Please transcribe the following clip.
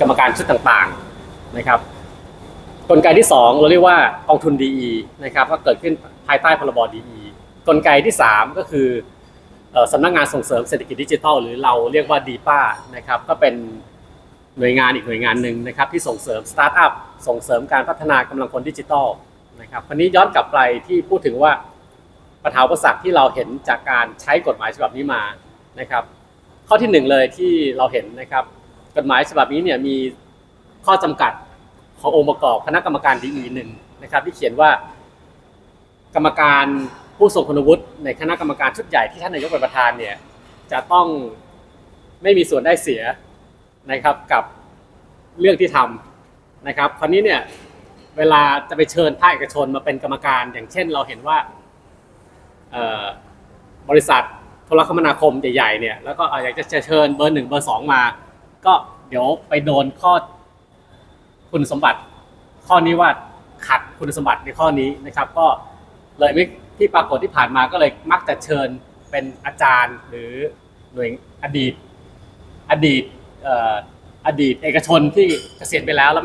กรรมการชุดต่างๆนะครับกลไกที่ 2 เราเรียกว่ากองทุน DE นะครับก็เกิดขึ้นภายใต้พรบ DE กลไกที่ 3 ก็คือสำนักงานส่งเสริมเศรษฐกิจดิจิทัลหรือเราเรียกว่าดีป้านะครับก็เป็นหน่วยงานอีกหน่วยงานหนึ่งนะครับที่ส่งเสริมสตาร์ทอัพส่งเสริมการพัฒนากำลังคนดิจิทัลนะครับวันนี้ย้อนกลับไปที่พูดถึงว่าปัญหาอุปสรรคที่เราเห็นจากการใช้กฎหมายฉบับนี้มานะครับข้อที่หนึ่งเลยที่เราเห็นนะครับ กฎหมายฉบับนี้เนี่ยมีข้อจำกัดขององค์ประกอบคณะกรรมการดีหนึ่งนะครับที่เขียนว่ากรรมการผู้ทรงคุณวุฒิในคณะกรรมการชุดใหญ่ที่ท่านนายกเป็นประธานเนี่ยจะต้องไม่มีส่วนได้เสียนะครับกับเรื่องที่ทำนะครับคราวนี้เนี่ยเวลาจะไปเชิญภาคเอกชนมาเป็นกรรมการ อย่างเช่น เราเห็นว่าบริษัทโทรคมนาคมใหญ่ๆเนี่ยแล้วก็อยากจะเชิญเบอร์หนึ่งเบอร์สองมา ก็เดี๋ยวไปโดนข้อคุณสมบัติ ข้อนี้ว่าขัดคุณสมบัติในข้อนี้นะครับ ก็เลยไม่ที่ปรากฏที่ผ่านมาก็เลยมักจะเชิญเป็นอาจารย์หรือหน่วยอดีต อดีตอดีตเอกชนที่เกษียณไปแล้วแล้ว